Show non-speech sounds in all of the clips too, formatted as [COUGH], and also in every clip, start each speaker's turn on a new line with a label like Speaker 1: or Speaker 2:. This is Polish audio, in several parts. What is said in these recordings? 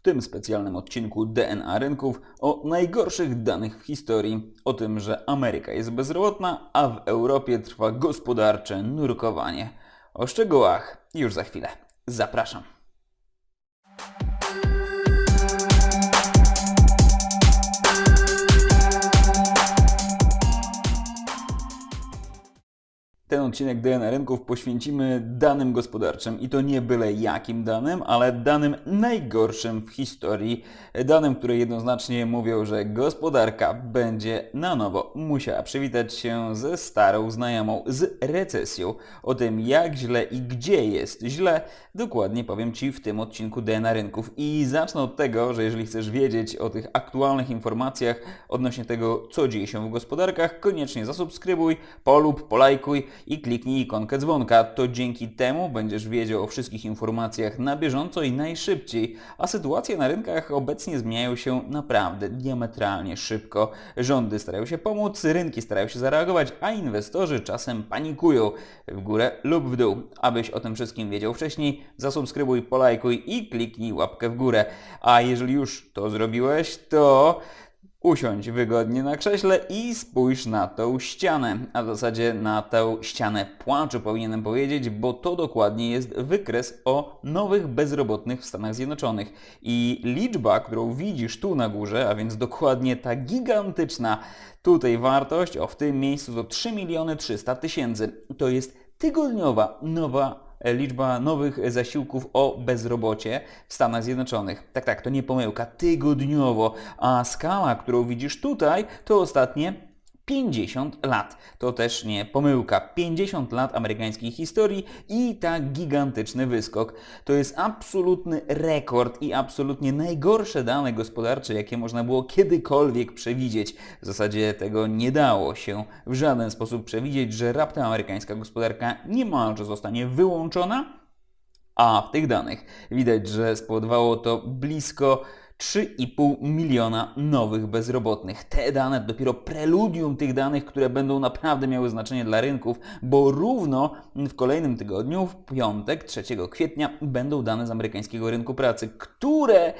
Speaker 1: W tym specjalnym odcinku DNA rynków o najgorszych danych w historii, o tym, że Ameryka jest bezrobotna, a w Europie trwa gospodarcze nurkowanie. O szczegółach już za chwilę. Zapraszam. Ten odcinek DNA Rynków poświęcimy danym gospodarczym i to nie byle jakim danym, ale danym najgorszym w historii. Danym, które jednoznacznie mówią, że gospodarka będzie na nowo musiała przywitać się ze starą znajomą, z recesją. O tym jak źle i gdzie jest źle, dokładnie powiem Ci w tym odcinku DNA Rynków. I zacznę od tego, że jeżeli chcesz wiedzieć o tych aktualnych informacjach odnośnie tego, co dzieje się w gospodarkach, koniecznie zasubskrybuj, polub, polajkuj i kliknij ikonkę dzwonka. To dzięki temu będziesz wiedział o wszystkich informacjach na bieżąco i najszybciej. A sytuacje na rynkach obecnie zmieniają się naprawdę diametralnie szybko. Rządy starają się pomóc, rynki starają się zareagować, a inwestorzy czasem panikują w górę lub w dół. Abyś o tym wszystkim wiedział wcześniej, zasubskrybuj, polajkuj i kliknij łapkę w górę. A jeżeli już to zrobiłeś, to Usiądź wygodnie na krześle i spójrz na tą ścianę, a w zasadzie na tę ścianę płaczu powinienem powiedzieć, bo to dokładnie jest wykres o nowych bezrobotnych w Stanach Zjednoczonych. I liczba, którą widzisz tu na górze, a więc dokładnie ta gigantyczna tutaj wartość, o w tym miejscu to 3 miliony 300 tysięcy. To jest tygodniowa nowa liczba nowych zasiłków o bezrobocie w Stanach Zjednoczonych. Tak, tak, to nie pomyłka, tygodniowo, a skala, którą widzisz tutaj, to ostatnie 50 lat. To też nie pomyłka. 50 lat amerykańskiej historii i tak gigantyczny wyskok. To jest absolutny rekord i absolutnie najgorsze dane gospodarcze, jakie można było kiedykolwiek przewidzieć. W zasadzie tego nie dało się w żaden sposób przewidzieć, że raptem amerykańska gospodarka niemalże zostanie wyłączona. A w tych danych widać, że spowodowało to blisko 3,5 miliona nowych bezrobotnych. Te dane dopiero preludium tych danych, które będą naprawdę miały znaczenie dla rynków, bo równo w kolejnym tygodniu, w piątek, 3 kwietnia, będą dane z amerykańskiego rynku pracy, które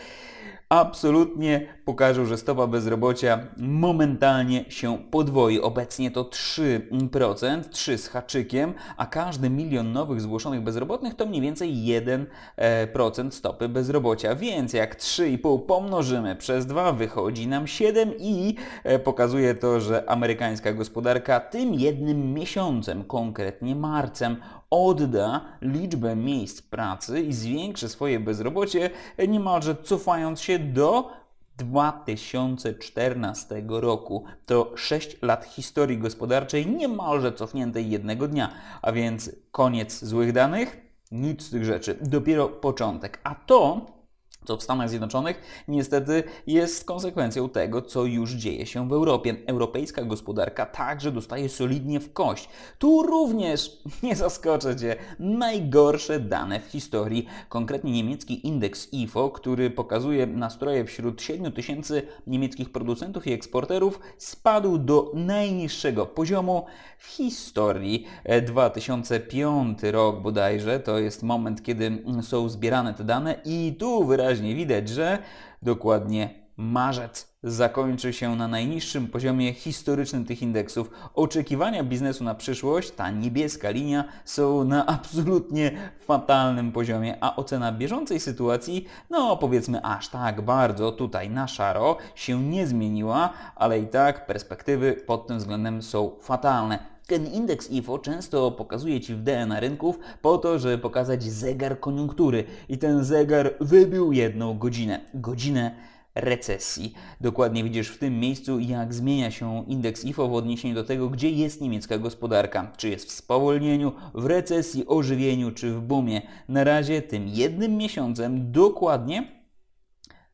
Speaker 1: absolutnie pokażą, że stopa bezrobocia momentalnie się podwoi. Obecnie to 3%, 3 z haczykiem, a każdy milion nowych zgłoszonych bezrobotnych to mniej więcej 1% stopy bezrobocia. Więc jak 3,5 pomnożymy przez 2 wychodzi nam 7 i e, pokazuje to, że amerykańska gospodarka tym jednym miesiącem, konkretnie marcem, odda liczbę miejsc pracy i zwiększy swoje bezrobocie, niemalże cofając się do 2014 roku. To 6 lat historii gospodarczej niemalże cofniętej jednego dnia, a więc koniec złych danych, nic z tych rzeczy, dopiero początek. A to co w Stanach Zjednoczonych niestety jest konsekwencją tego, co już dzieje się w Europie. Europejska gospodarka także dostaje solidnie w kość. Tu również, [LAUGHS] nie zaskoczę Cię, najgorsze dane w historii. Konkretnie niemiecki indeks IFO, który pokazuje nastroje wśród 7 tysięcy niemieckich producentów i eksporterów, spadł do najniższego poziomu w historii. E, 2005 rok bodajże, to jest moment, kiedy są zbierane te dane i tu wyraźnie widać, że dokładnie marzec zakończy się na najniższym poziomie historycznym tych indeksów. Oczekiwania biznesu na przyszłość, ta niebieska linia, są na absolutnie fatalnym poziomie, a ocena bieżącej sytuacji, no powiedzmy aż tak bardzo tutaj na szaro się nie zmieniła, ale i tak perspektywy pod tym względem są fatalne. Ten indeks IFO często pokazuje Ci w DNA rynków po to, żeby pokazać zegar koniunktury. I ten zegar wybił jedną godzinę. Godzinę recesji. Dokładnie widzisz w tym miejscu, jak zmienia się indeks IFO w odniesieniu do tego, gdzie jest niemiecka gospodarka. Czy jest w spowolnieniu, w recesji, ożywieniu, czy w boomie. Na razie tym jednym miesiącem dokładnie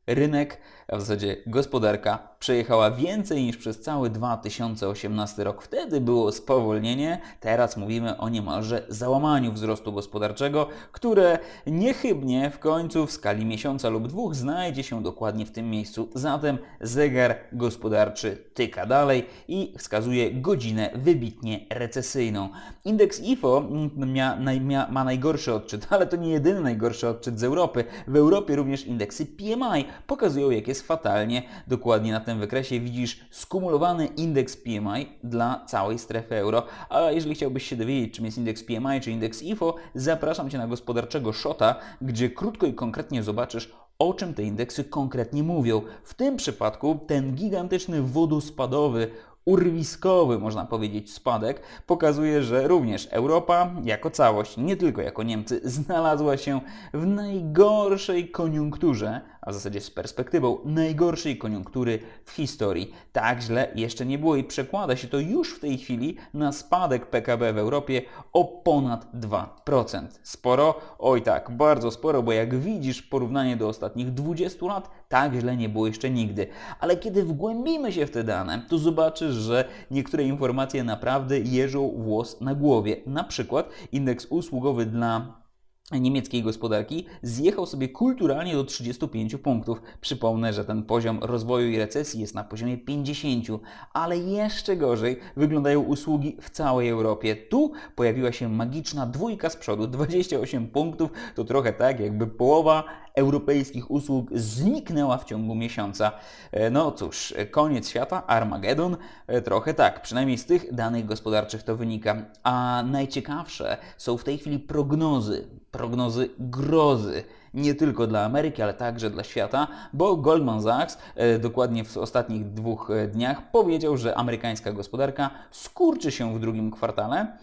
Speaker 1: rynek a w zasadzie gospodarka przejechała więcej niż przez cały 2018 rok. Wtedy było spowolnienie, teraz mówimy o niemalże załamaniu wzrostu gospodarczego, które niechybnie w końcu w skali miesiąca lub dwóch znajdzie się dokładnie w tym miejscu. Zatem zegar gospodarczy tyka dalej i wskazuje godzinę wybitnie recesyjną. Indeks IFO mia, mia, ma najgorszy odczyt, ale to nie jedyny najgorszy odczyt z Europy. W Europie również indeksy PMI pokazują, jak jest fatalnie. Dokładnie na tym wykresie widzisz skumulowany indeks PMI dla całej strefy euro. A jeżeli chciałbyś się dowiedzieć, czym jest indeks PMI czy indeks IFO, zapraszam Cię na gospodarczego Shota, gdzie krótko i konkretnie zobaczysz, o czym te indeksy konkretnie mówią. W tym przypadku ten gigantyczny wodospadowy urwiskowy, można powiedzieć, spadek pokazuje, że również Europa jako całość, nie tylko jako Niemcy, znalazła się w najgorszej koniunkturze, a w zasadzie z perspektywą najgorszej koniunktury w historii. Tak źle jeszcze nie było i przekłada się to już w tej chwili na spadek PKB w Europie o ponad 2%. Sporo? Oj tak, bardzo sporo, bo jak widzisz porównanie do ostatnich 20 lat, tak źle nie było jeszcze nigdy. Ale kiedy wgłębimy się w te dane, to zobaczysz, że niektóre informacje naprawdę jeżą włos na głowie. Na przykład indeks usługowy dla niemieckiej gospodarki zjechał sobie kulturalnie do 35 punktów. Przypomnę, że ten poziom rozwoju i recesji jest na poziomie 50, ale jeszcze gorzej wyglądają usługi w całej Europie. Tu pojawiła się magiczna dwójka z przodu, 28 punktów, to trochę tak jakby połowa europejskich usług zniknęła w ciągu miesiąca. E, No cóż, koniec świata, Armagedon, E, trochę tak, przynajmniej z tych danych gospodarczych to wynika. A najciekawsze są w tej chwili prognozy, prognozy grozy nie tylko dla Ameryki, ale także dla świata, bo Goldman Sachs e, dokładnie w ostatnich dwóch e, dniach powiedział, że amerykańska gospodarka skurczy się w drugim kwartale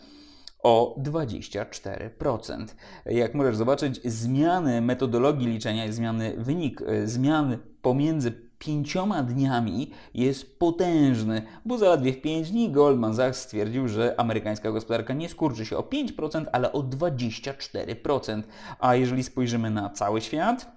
Speaker 1: o 24%. Jak możesz zobaczyć, zmiany metodologii liczenia, zmiany wynik, e, zmian pomiędzy pięcioma dniami jest potężny, bo zaledwie w 5 dni Goldman Sachs stwierdził, że amerykańska gospodarka nie skurczy się o 5%, ale o 24%. A jeżeli spojrzymy na cały świat,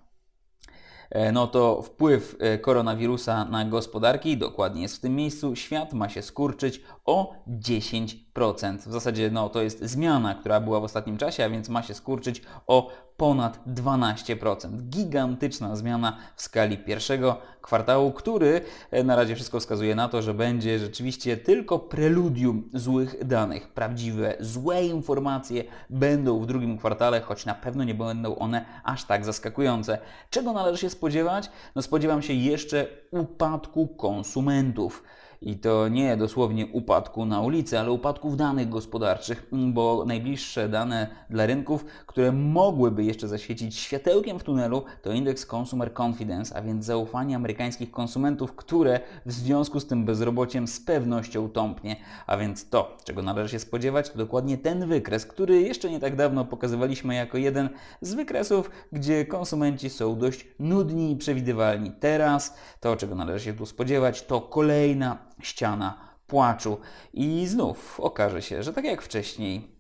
Speaker 1: e, no to wpływ e, koronawirusa na gospodarki dokładnie jest w tym miejscu. Świat ma się skurczyć o 10%. W zasadzie no, to jest zmiana, która była w ostatnim czasie, a więc ma się skurczyć o ponad 12%. Gigantyczna zmiana w skali pierwszego kwartału, który e, na razie wszystko wskazuje na to, że będzie rzeczywiście tylko preludium złych danych. Prawdziwe, złe informacje będą w drugim kwartale, choć na pewno nie będą one aż tak zaskakujące. Czego należy się spodziewać? No spodziewam się jeszcze upadku konsumentów. I to nie dosłownie upadku na ulicy, ale upadków danych gospodarczych, bo najbliższe dane dla rynków, które mogłyby jeszcze zaświecić światełkiem w tunelu, to indeks Consumer Confidence, a więc zaufanie amerykańskich konsumentów, które w związku z tym bezrobociem z pewnością tąpnie. A więc to, czego należy się spodziewać, to dokładnie ten wykres, który jeszcze nie tak dawno pokazywaliśmy jako jeden z wykresów, gdzie konsumenci są dość nudni i przewidywalni. Teraz to, czego należy się tu spodziewać, to kolejna ściana płaczu. I znów okaże się, że tak jak wcześniej,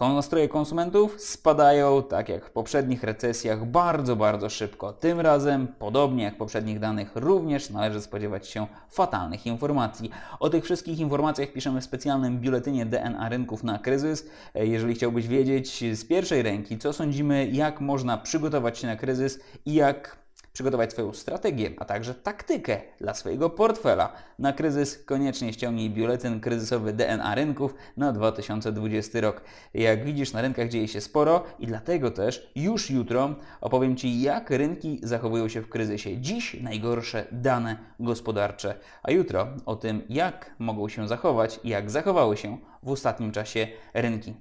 Speaker 1: nastroje konsumentów spadają, tak jak w poprzednich recesjach, bardzo, bardzo szybko. Tym razem, podobnie jak w poprzednich danych, również należy spodziewać się fatalnych informacji. O tych wszystkich informacjach piszemy w specjalnym biuletynie DNA rynków na kryzys. Jeżeli chciałbyś wiedzieć z pierwszej ręki, co sądzimy, jak można przygotować się na kryzys i jak przygotować swoją strategię, a także taktykę dla swojego portfela na kryzys, koniecznie ściągnij biuletyn kryzysowy DNA rynków na 2020 rok. Jak widzisz, na rynkach dzieje się sporo i dlatego też już jutro opowiem Ci, jak rynki zachowują się w kryzysie. Dziś najgorsze dane gospodarcze, a jutro o tym, jak mogą się zachować i jak zachowały się w ostatnim czasie rynki.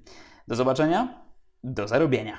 Speaker 1: Do zobaczenia, do zarobienia.